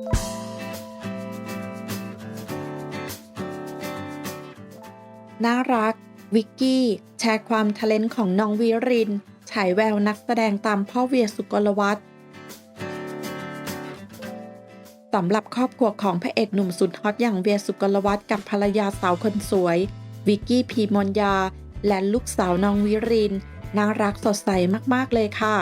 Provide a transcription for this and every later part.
น่ารัก วิกกี้ แชร์ความทะเลนของน้องวิรินฉายแววนักแสดงตามพ่อเวียสุกลวัฒน์สำหรับครอบครัวของพระเอกหนุ่มสุดฮอตอย่างเวียสุกลวัฒน์กับภรรยาสาวคนสวย วิกกี้พีมนยา และลูกสาวน้องวิรินน่ารักสดใสมากๆเลยค่ะ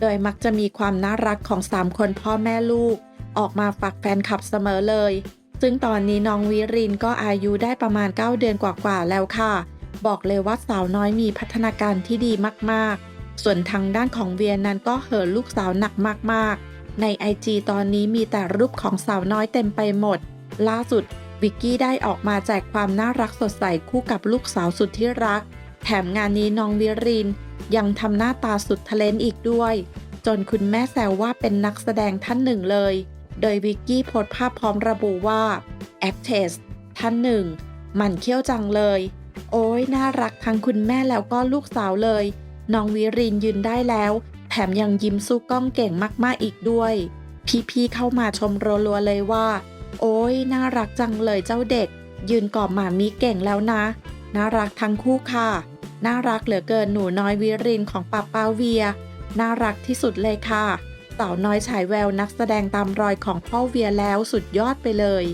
โดยมักจะมีความน่ารักของ 3 คนพ่อแม่ลูก ออกมาฝากแฟนคลับเสมอเลย ซึ่งตอนนี้น้องวิรินก็อายุได้ประมาณ 9 เดือนกว่าๆแล้วค่ะ บอกเลยว่าสาวน้อยมีพัฒนาการที่ดีมากๆ ส่วนทางด้านของเวียนนั้นก็เห่อลูกสาวหนักมากๆ ใน IG ตอนนี้มีแต่รูปของสาวน้อยเต็มไปหมด ล่าสุดวิกกี้ได้ออกมาแจกความน่ารักสดใสคู่กับลูกสาวสุดที่รัก แถมงานนี้น้องวิรินยังทำหน้าตาสุดทะเลนอีกด้วย จนคุณแม่แซวว่าเป็นนักแสดงท่านหนึ่งเลย โดยวิกกี้โพสภาพพร้อมระบุว่า actress ท่านหนึ่งมันเขี้ยวจังเลย โอ้ยน่ารักทั้งคุณแม่แล้วก็ลูกสาวเลย น้องวิรินยืนได้แล้ว แถมยังยิ้มสู้กล้องเก่งมากๆอีกด้วย พี่ๆเข้ามาชมรัวๆเลยว่า โอ้ยน่ารักจังเลยเจ้าเด็ก ยืนกอบหมามีเก่งแล้วนะ น่ารักทั้งคู่ค่ะ น่ารักเหลือเกินหนูน้อยวิรินของป้าป้าเวีย น่ารักที่สุดเลยค่ะ สาวน้อยฉายแววนักแสดงตามรอยของพ่อเวียแล้วสุดยอดไปเลย